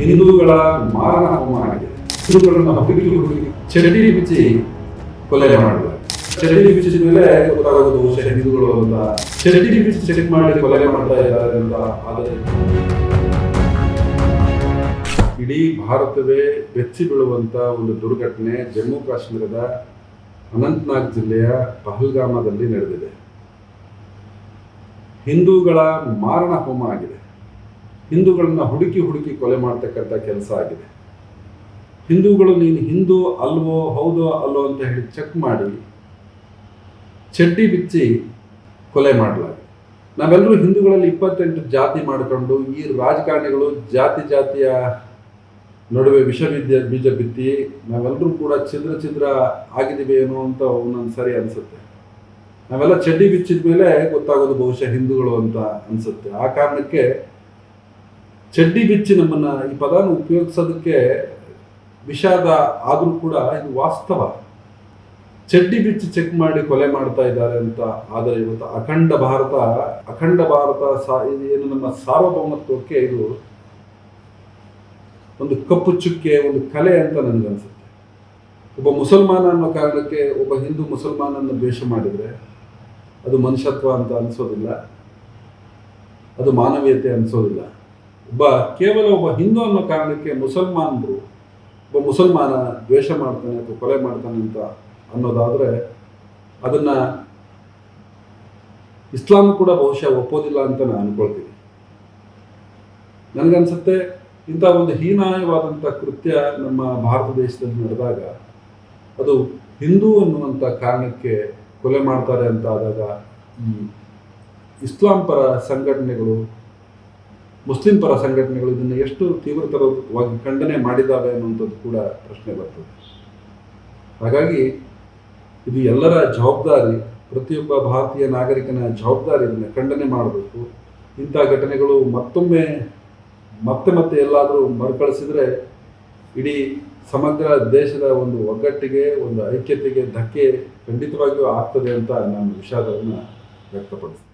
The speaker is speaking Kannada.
ಹಿಂದೂಗಳ ಮಾರಣ ಹೋಮ ಆಗಿದೆ. ಹಿಂದೂಗಳನ್ನು ಹಬ್ಬಿಗೆ ಚಡಿ ಬಿಚ್ಚಿ ಕೊಲೆ ಮಾಡಿದ್ದಾರೆ. ಚಡಿ ಬಿಚ್ಚಿದ ಮೇಲೆ ಗೊತ್ತಾಗೋದು ಬಹುಶಃ ಹಿಂದೂಗಳು ಅಂತ. ಚಡಿ ಬಿಚ್ಚಿ ಚೆಕ್ ಮಾಡಿ ಕೊಲೆ ಮಾಡ್ತಾ ಇದ್ದಾರೆ ಅಂತ ಆದರೆ ಇಡೀ ಭಾರತವೇ ಬೆಚ್ಚಿ ಬೀಳುವಂತ ಒಂದು ದುರ್ಘಟನೆ ಜಮ್ಮು ಕಾಶ್ಮೀರದ ಅನಂತನಾಗ್ ಜಿಲ್ಲೆಯ ಪಹಲ್ಗಾಮದಲ್ಲಿ ನಡೆದಿದೆ. ಹಿಂದೂಗಳ ಮಾರಣ ಹೋಮ ಆಗಿದೆ. ಹಿಂದೂಗಳನ್ನ ಹುಡುಕಿ ಹುಡುಕಿ ಕೊಲೆ ಮಾಡ್ತಕ್ಕಂಥ ಕೆಲಸ ಆಗಿದೆ. ಹಿಂದೂಗಳು ನೀನು ಹಿಂದೂ ಅಲ್ವೋ ಹೌದೋ ಅಲ್ವೋ ಅಂತ ಹೇಳಿ ಚೆಕ್ ಮಾಡಿ, ಚಡ್ಡಿ ಬಿಚ್ಚಿ ಕೊಲೆ ಮಾಡಲಾಗಿದೆ. ನಾವೆಲ್ಲರೂ ಹಿಂದೂಗಳಲ್ಲಿ ಇಪ್ಪತ್ತೆಂಟು ಜಾತಿ ಮಾಡಿಕೊಂಡು ಈ ರಾಜಕಾರಣಿಗಳು ಜಾತಿ ಜಾತಿಯ ನಡುವೆ ವಿಷವಿದ್ಯ ಬೀಜ ಬಿತ್ತಿ ನಾವೆಲ್ಲರೂ ಕೂಡ ಚಿದ್ರ ಚಿದ್ರ ಆಗಿದ್ದೀವಿ ಏನೋ ಅಂತ ಒಂದೊಂದು ಸರಿ ಅನಿಸುತ್ತೆ. ನಾವೆಲ್ಲ ಚಡ್ಡಿ ಬಿಚ್ಚಿದ ಮೇಲೆ ಗೊತ್ತಾಗೋದು ಬಹುಶಃ ಹಿಂದೂಗಳು ಅಂತ ಅನಿಸುತ್ತೆ. ಆ ಕಾರಣಕ್ಕೆ ಚಡ್ಡಿ ಬಿಚ್ಚಿ ನಮ್ಮನ್ನ ಈ ಪದನ ಉಪಯೋಗಿಸೋದಕ್ಕೆ ವಿಷಾದ ಆದರೂ ಕೂಡ ಇದು ವಾಸ್ತವ. ಚಡ್ಡಿ ಬಿಚ್ಚಿ ಚೆಕ್ ಮಾಡಿ ಕೊಲೆ ಮಾಡ್ತಾ ಇದ್ದಾರೆ ಅಂತ ಆದರೆ ಇವತ್ತು ಅಖಂಡ ಭಾರತ ಅಖಂಡ ಭಾರತ ಸಾ ಏನು ನಮ್ಮ ಸಾರ್ವಭೌಮತ್ವಕ್ಕೆ ಇದು ಒಂದು ಕಪ್ಪು ಚುಕ್ಕೆ, ಒಂದು ಕಲೆ ಅಂತ ನನಗನ್ಸುತ್ತೆ. ಒಬ್ಬ ಮುಸಲ್ಮಾನ ಅನ್ನೋ ಕಾರಣಕ್ಕೆ ಒಬ್ಬ ಹಿಂದೂ ಮುಸಲ್ಮಾನನ್ನು ದ್ವೇಷ ಮಾಡಿದರೆ ಅದು ಮನುಷ್ಯತ್ವ ಅಂತ ಅನಿಸೋದಿಲ್ಲ. ಅದು ಮಾನವೀಯತೆ ಅನಿಸೋದಿಲ್ಲ. ಒಬ್ಬ, ಕೇವಲ ಒಬ್ಬ ಹಿಂದೂ ಅನ್ನೋ ಕಾರಣಕ್ಕೆ ಮುಸಲ್ಮಾನರು ಒಬ್ಬ ಮುಸಲ್ಮಾನ ದ್ವೇಷ ಮಾಡ್ತಾನೆ ಅಥವಾ ಕೊಲೆ ಮಾಡ್ತಾನೆ ಅಂತ ಅನ್ನೋದಾದರೆ ಅದನ್ನು ಇಸ್ಲಾಂ ಕೂಡ ಬಹುಶಃ ಒಪ್ಪೋದಿಲ್ಲ ಅಂತ ನಾನು ಅನ್ಕೊಳ್ತೀನಿ. ನನಗನ್ಸುತ್ತೆ, ಇಂಥ ಒಂದು ಹೀನಾಯವಾದಂಥ ಕೃತ್ಯ ನಮ್ಮ ಭಾರತ ದೇಶದಲ್ಲಿ ನಡೆದಾಗ ಅದು ಹಿಂದೂ ಅನ್ನುವಂಥ ಕಾರಣಕ್ಕೆ ಕೊಲೆ ಮಾಡ್ತಾರೆ ಅಂತ ಆದಾಗ ಈ ಇಸ್ಲಾಂ ಪರ ಸಂಘಟನೆಗಳು ಮುಸ್ಲಿಂ ಪರ ಸಂಘಟನೆಗಳು ಇದನ್ನು ಎಷ್ಟು ತೀವ್ರತರವಾಗಿ ಖಂಡನೆ ಮಾಡಿದ್ದಾವೆ ಅನ್ನುವಂಥದ್ದು ಕೂಡ ಪ್ರಶ್ನೆ ಬರ್ತದೆ. ಹಾಗಾಗಿ ಇದು ಎಲ್ಲರ ಜವಾಬ್ದಾರಿ, ಪ್ರತಿಯೊಬ್ಬ ಭಾರತೀಯ ನಾಗರಿಕನ ಜವಾಬ್ದಾರಿ ಇದನ್ನು ಖಂಡನೆ ಮಾಡಬೇಕು. ಇಂಥ ಘಟನೆಗಳು ಮತ್ತೊಮ್ಮೆ ಮತ್ತೆ ಮತ್ತೆ ಎಲ್ಲಾದರೂ ಮರುಕಳಿಸಿದರೆ ಇಡೀ ಸಮಗ್ರ ದೇಶದ ಒಂದು ಒಗ್ಗಟ್ಟಿಗೆ, ಒಂದು ಐಕ್ಯತೆಗೆ ಧಕ್ಕೆ ಖಂಡಿತವಾಗಿಯೂ ಆಗ್ತದೆ ಅಂತ ನಾನು ವಿಷಾದವನ್ನು ವ್ಯಕ್ತಪಡಿಸ್ತೀನಿ.